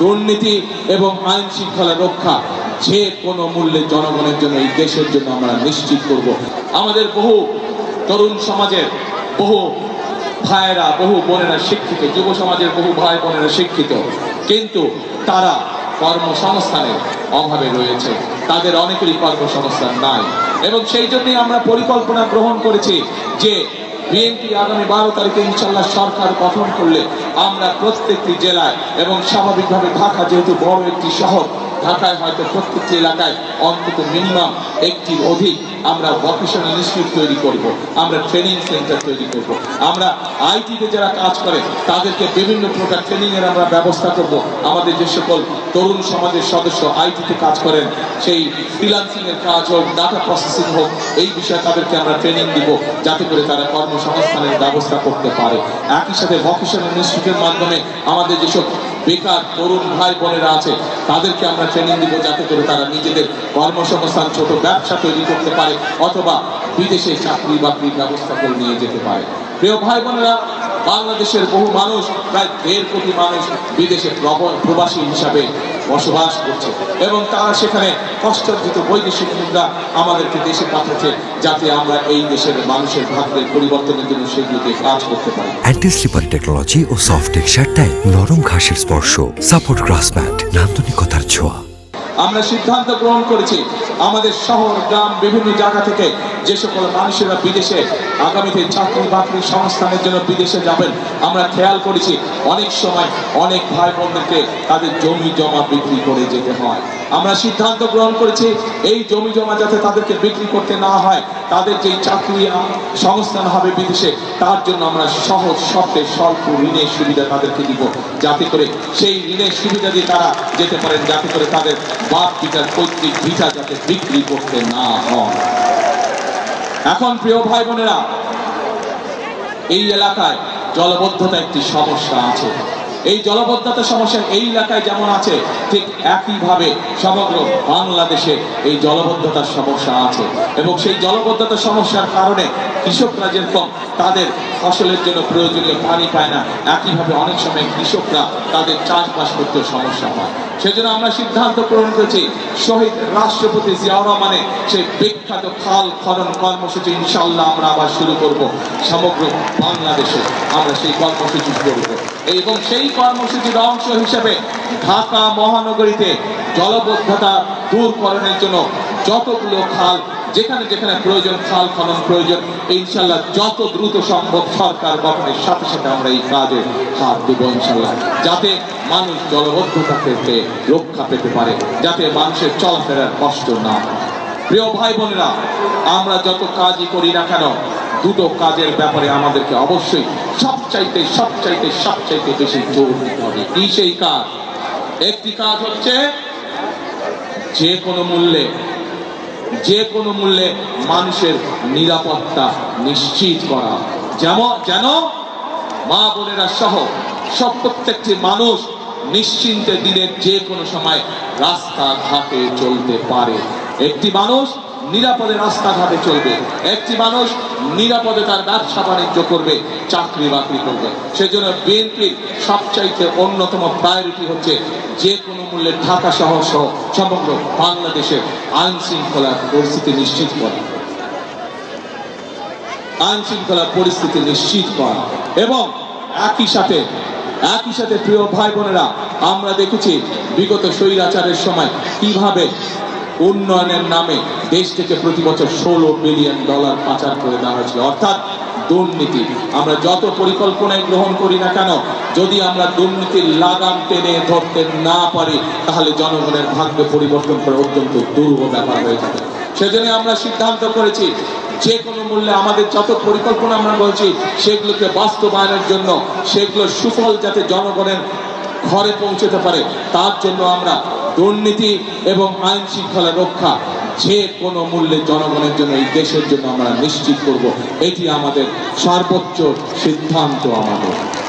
দুর্নীতি এবং আইন শৃঙ্খলা রক্ষা যে কোনো মূল্যে জনগণের জন্য, এই দেশের জন্য আমরা নিশ্চিত করব। আমাদের বহু তরুণ সমাজের বহু ভাইয়েরা, বহু বোনেরা শিক্ষিত, যুব সমাজের বহু ভাই বোনেরা শিক্ষিত, কিন্তু তারা কর্মসংস্থানের অভাবে রয়েছে। তাদের অনেকেরই কর্মসংস্থান নাই। এবং সেই জন্যই আমরা পরিকল্পনা গ্রহণ করেছি যে বিএনপি আগামী বারো তারিখে ইনশাল্লাহ সরকার গঠন করলে আমরা প্রত্যেকটি জেলায় এবং স্বাভাবিকভাবে ঢাকা যেহেতু বড় একটি শহর ঢাকায় হয়তো প্রত্যেকটি এলাকায় অন্তত মিনিমাম একটির অধিক আমরা ভকেশনাল ইনস্টিটিউট তৈরি করব, আমরা ট্রেনিং সেন্টার তৈরি করব। আমরা আইটিতে যারা কাজ করে, তাদেরকে বিভিন্ন প্রকার ট্রেনিং এর আমরা ব্যবস্থা করব। আমাদের যে সকল তরুণ সমাজের সদস্য আইটিতে কাজ করেন, সেই ফ্রিলান্সিং এর কাজ হোক ডাটা প্রসেসিং হোক, এই বিষয়ে তাদেরকে আমরা ট্রেনিং দিব, যাতে করে তারা কর্মসংস্থানের ব্যবস্থা করতে পারে। একই সাথে ভকেশনাল ইনস্টিটিউটের মাধ্যমে আমাদের যেসব বেকার তরুণ ভাই বোনেরা আছে, তাদেরকে আমরা ট্রেনিং দিব যাতে করে তারা নিজেদের কর্মসংস্থান, ছোট ব্যবসা তৈরি করতে পারে অথবা বিদেশে চাকরি বাকরির ব্যবস্থা করে নিয়ে যেতে পারে। প্রিয় ভাই বোনেরা, বাংলাদেশের বহু মানুষ, প্রায় দেড় কোটি মানুষ বিদেশে প্রব- প্রবাসী হিসাবে বসবাস করছে। এবং তারা সেখানে কষ্টার্জিত বৈদেশিক মুদ্রা আমাদেরকে দেশে পাঠাচ্ছে যাতে আমরা এই দেশের মানুষের ভাগ্যের পরিবর্তনের জন্য সেগুলোকে কাজ করতে পারি। অ্যান্টি স্লিপার টেকনোলজি ও সফট টেক্সচার দেয় নরম ঘাসের স্পর্শ। সাপোর্ট গ্রাস ম্যাট নান্দনিকতার ছোঁয়া। আমরা সিদ্ধান্ত গ্রহণ করেছি, আমাদের শহর, গ্রাম, বিভিন্ন জায়গা থেকে যে সকল মানুষেরা বিদেশে আগামীতে চাকরি বাকরি সংস্থানের জন্য বিদেশে যাবেন, আমরা খেয়াল করেছি অনেক সময় অনেক ভাই বোনদেরকে তাদের জমি, জমা বিক্রি করে যেতে হয়। আমরা সিদ্ধান্ত গ্রহণ করেছি এই জমি, জমা যাতে তাদেরকে বিক্রি করতে না হয়, তাদের যেই চাকরি সংস্থান হবে বিদেশে, তার জন্য আমরা সহজ শর্তে স্বল্প ঋণের সুবিধা তাদেরকে দিব, যাতে করে সেই ঋণের সুবিধা দিয়ে তারা যেতে পারেন, যাতে করে তাদের পিতার পৈতৃক ভিটা যাতে বিক্রি করতে না হয়। এখন প্রিয় ভাই বোনেরা, এই এলাকায় জলবদ্ধতা একটি সমস্যা আছে। এই জলবদ্ধতা সমস্যা এই এলাকায় যেমন আছে, ঠিক একইভাবে সমগ্র বাংলাদেশে এই জলবদ্ধতার সমস্যা আছে। এবং সেই জলবদ্ধতা সমস্যার কারণে কৃষকরা যেরকম তাদের ফসলের জন্য প্রয়োজনীয় পানি পায় না, একইভাবে অনেক সময় কৃষকরা তাদের চাষবাস করতেও সমস্যা হয়। সেজন্য আমরা সিদ্ধান্ত গ্রহণ করেছি, শহীদ রাষ্ট্রপতি জিয়াউর রহমানের সেই বিখ্যাত খাল খনন কর্মসূচি ইনশাল্লাহ আমরা আবার শুরু করব। সমগ্র বাংলাদেশে আমরা সেই কর্মসূচি শুরু করব। এবং সেই কর্মসূচির অংশ হিসেবে ঢাকা মহানগরীতে জলবদ্ধতা দূরকরণের জন্য যতগুলো খাল, যেখানে যেখানে প্রয়োজন খাল খনন প্রয়োজন ইনশাল্লাহ যত দ্রুত সম্ভব সরকার গঠনের সাথে সাথে আমরা এই কাজে হাত দেবো ইনশাল্লাহ যাতে মানুষ জলবদ্ধতা থেকে রক্ষা পেতে পারে, যাতে মানুষের চলাফেরার কষ্ট না প্রিয় ভাই বোনেরা, আমরা যত কাজই করি না কেন, দুটো কাজের ব্যাপারে আমাদেরকে অবশ্যই সবচাইতে সবচাইতে সবচাইতে বেশি জোর দিতে হবে। কি সেই কাজ? একটি কাজ হচ্ছে যে কোনো মূল্যে যে কোনো মূল্যে মানুষের নিরাপত্তা নিশ্চিত করা। যেমন, যেন মা বোনেরা সহ সব প্রত্যেকটি মানুষ নিশ্চিন্তে দিনের যে কোনো সময় রাস্তাঘাটে চলতে পারে। একটি মানুষ নিরাপদে রাস্তাঘাটে চলবে। একটি মানুষ নিরাপদে তার ব্যবসা বাণিজ্য করবে, চাকরি বাকরি করবে। সেজন্য বিএনপির সবচাইতে অন্যতম প্রায়োরিটি হচ্ছে যে কোনো মূল্যে ঢাকা শহর সহ সমগ্র বাংলাদেশের আইন শৃঙ্খলার পরিস্থিতি নিশ্চিত করা। আইন শৃঙ্খলার পরিস্থিতি নিশ্চিত করা। এবং একই সাথে একই সাথে প্রিয় ভাই বোনেরা, আমরা দেখেছি বিগত স্বৈরাচারের সময় কীভাবে উন্নয়নের নামে দেশ থেকে প্রতি বছর ষোলো বিলিয়ন ডলার পাচার করে দেওয়া হয়েছিল। অর্থাৎ দুর্নীতি। আমরা যত পরিকল্পনায় গ্রহণ করি না কেন, যদি আমরা দুর্নীতির লাগাম টেনে ধরতে না পারি, তাহলে জনগণের ভাগ্য পরিবর্তন করে অত্যন্ত দুর্ব ব্যাপার হয়ে যাবে সেজন্য আমরা সিদ্ধান্ত করেছি, যে কোনো মূল্যে আমাদের যত পরিকল্পনা আমরা বলছি, সেগুলোকে বাস্তবায়নের জন্য সেগুলো সুফল যাতে জনগণের ঘরে পৌঁছতে পারে, তার জন্য আমরা দুর্নীতি এবং আইন শৃঙ্খলা রক্ষা যে কোনো মূল্যে জনগণের জন্য, এই দেশের জন্য আমরা নিশ্চিত করব। এটি আমাদের সর্বোচ্চ সিদ্ধান্ত আমাদের।